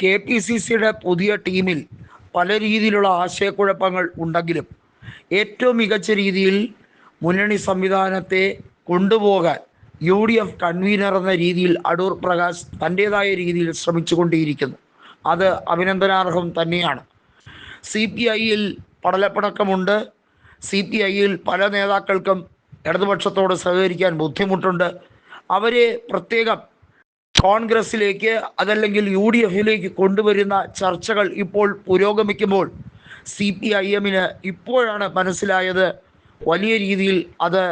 K P C സിയുടെ പുതിയ ടീമിൽ പല രീതിയിലുള്ള ആശയക്കുഴപ്പങ്ങൾ ഉണ്ടെങ്കിലും ഏറ്റവും മികച്ച രീതിയിൽ മുന്നണി സംവിധാനത്തെ കൊണ്ടുപോകാൻ യു ഡി എഫ് കൺവീനർ എന്ന രീതിയിൽ അടൂർ പ്രകാശ് തന്റെതായ രീതിയിൽ ശ്രമിച്ചുകൊണ്ടേയിരിക്കുന്നു അത് അഭിനന്ദനാർഹം തന്നെയാണ്. സി പി ഐയിൽ പടലപ്പിണക്കമുണ്ട് സി പി ഐയിൽ പല നേതാക്കൾക്കും ഇടതുപക്ഷത്തോട് സഹകരിക്കാൻ ബുദ്ധിമുട്ടുണ്ട്. അവരെ പ്രത്യേകം കോൺഗ്രസിലേക്ക് അതല്ലെങ്കിൽ യു ഡി എഫിലേക്ക് കൊണ്ടുവരുന്ന ചർച്ചകൾ ഇപ്പോൾ പുരോഗമിക്കുമ്പോൾ സി പി ഐ എമ്മിന് ഇപ്പോഴാണ് മനസ്സിലായത് വലിയ രീതിയിൽ അത്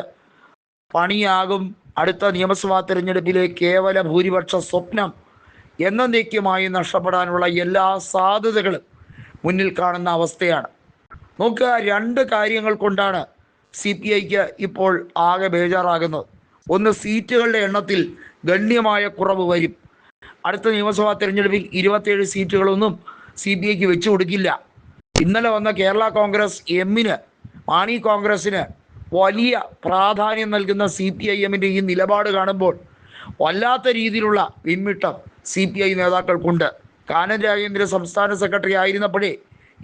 പണിയാകും. അടുത്ത നിയമസഭാ തെരഞ്ഞെടുപ്പിലെ കേവല ഭൂരിപക്ഷ സ്വപ്നം എന്നേക്കുമായി നഷ്ടപ്പെടാനുള്ള എല്ലാ സാധ്യതകളും മുന്നിൽ കാണുന്ന അവസ്ഥയാണ്. നോക്കുക രണ്ട് കാര്യങ്ങൾ കൊണ്ടാണ് സി പി ഐക്ക് ഇപ്പോൾ ആകെ ബേജാറാകുന്നത്. ഒന്ന് സീറ്റുകളുടെ എണ്ണത്തിൽ ഗണ്യമായ കുറവ് വരും. അടുത്ത നിയമസഭാ തെരഞ്ഞെടുപ്പിൽ ഇരുപത്തേഴ് സീറ്റുകളൊന്നും സി പി ഐക്ക് വെച്ചു കൊടുക്കില്ല. ഇന്നലെ വന്ന കേരള കോൺഗ്രസ് എമ്മിന് മാണി കോൺഗ്രസിന് വലിയ പ്രാധാന്യം നൽകുന്ന സി പി ഐ എമ്മിന്റെ ഈ നിലപാട് കാണുമ്പോൾ വല്ലാത്ത രീതിയിലുള്ള വിമ്മിട്ടം സി പി ഐ നേതാക്കൾക്കുണ്ട്. കാനം രാജേന്ദ്ര സംസ്ഥാന സെക്രട്ടറി ആയിരുന്നപ്പോഴേ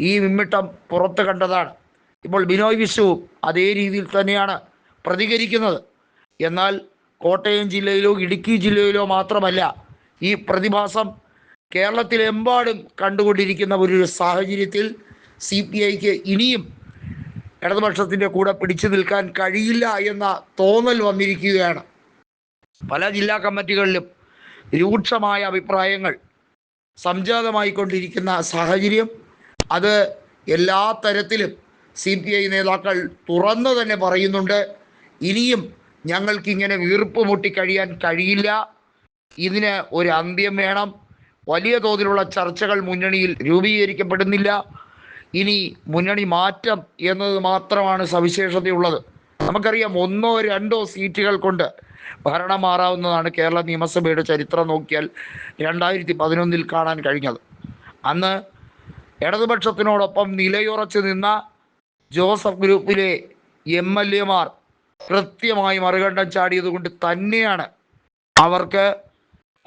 ഈ വിമ്മിട്ടം പുറത്തു കണ്ടതാണ്. ഇപ്പോൾ ബിനോയ് വിശ്വവും അതേ രീതിയിൽ തന്നെയാണ് പ്രതികരിക്കുന്നത്. എന്നാൽ കോട്ടയം ജില്ലയിലോ ഇടുക്കി ജില്ലയിലോ മാത്രമല്ല ഈ പ്രതിഭാസം കേരളത്തിലെമ്പാടും കണ്ടുകൊണ്ടിരിക്കുന്ന ഒരു സാഹചര്യത്തിൽ സി പി ഐക്ക് ഇനിയും ഇടതുപക്ഷത്തിന്റെ കൂടെ പിടിച്ചു നിൽക്കാൻ കഴിയില്ല എന്ന തോന്നൽ വന്നിരിക്കുകയാണ്. പല ജില്ലാ കമ്മിറ്റികളിലും രൂക്ഷമായ അഭിപ്രായങ്ങൾ സംജാതമായിക്കൊണ്ടിരിക്കുന്ന സാഹചര്യം. അത് എല്ലാ തരത്തിലും സി പി ഐ നേതാക്കൾ തുറന്നു തന്നെ പറയുന്നുണ്ട്. ഇനിയും ഞങ്ങൾക്കിങ്ങനെ വീർപ്പ് മുട്ടിക്കഴിയാൻ കഴിയില്ല. ഇതിന് ഒരു അന്ത്യം വേണം. വലിയ തോതിലുള്ള ചർച്ചകൾ മുന്നണിയിൽ രൂപീകരിക്കപ്പെടുന്നില്ല. ഇനി മുന്നണി മാറ്റം എന്നത് മാത്രമാണ് സവിശേഷതയുള്ളത്. നമുക്കറിയാം ഒന്നോ രണ്ടോ സീറ്റുകൾ കൊണ്ട് ഭരണം മാറാവുന്നതാണ് കേരള നിയമസഭയുടെ ചരിത്രം നോക്കിയാൽ രണ്ടായിരത്തി പതിനൊന്നിൽ കാണാൻ കഴിഞ്ഞത്. അന്ന് ഇടതുപക്ഷത്തിനോടൊപ്പം നിലയുറച്ചു നിന്ന ജോസഫ് ഗ്രൂപ്പിലെ എം എൽ എമാർ കൃത്യമായി മറുകണ്ഠം ചാടിയത് കൊണ്ട് തന്നെയാണ് അവർക്ക്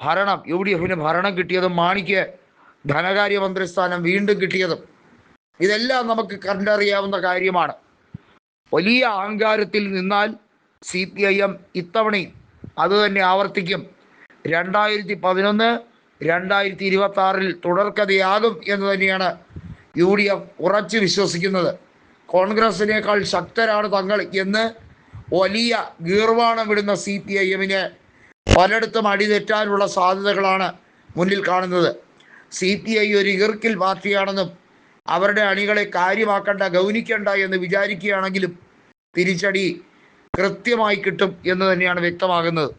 ഭരണം യു ഡി എഫിന് ഭരണം കിട്ടിയതും മാണിക്ക് ധനകാര്യമന്ത്രി സ്ഥാനം വീണ്ടും കിട്ടിയതും. ഇതെല്ലാം നമുക്ക് കണ്ടറിയാവുന്ന കാര്യമാണ്. വലിയ അഹങ്കാരത്തിൽ നിന്നാൽ സി പി ഐ എം ഇത്തവണയും അത് തന്നെ ആവർത്തിക്കും. രണ്ടായിരത്തി പതിനൊന്ന് രണ്ടായിരത്തി ഇരുപത്തി ആറിൽ തുടർക്കഥയാകും എന്ന് തന്നെയാണ് യു ഡി എഫ് ഉറച്ചു വിശ്വസിക്കുന്നത്. കോൺഗ്രസിനേക്കാൾ ശക്തരാണ് തങ്ങൾ എന്ന് വലിയ ഗീർവാണം വിടുന്ന സി പി ഐ എമ്മിന് പലയിടത്തും അടിതെറ്റാനുള്ള സാധ്യതകളാണ് മുന്നിൽ കാണുന്നത്. സി പി ഐ ഒരു ഇർക്കിൽ പാർട്ടിയാണെന്നും അവരുടെ അണികളെ കാര്യമാക്കണ്ട ഗൗനിക്കണ്ട എന്ന് വിചാരിക്കുകയാണെങ്കിലും തിരിച്ചടി കൃത്യമായി കിട്ടും എന്ന് തന്നെയാണ് വ്യക്തമാകുന്നത്.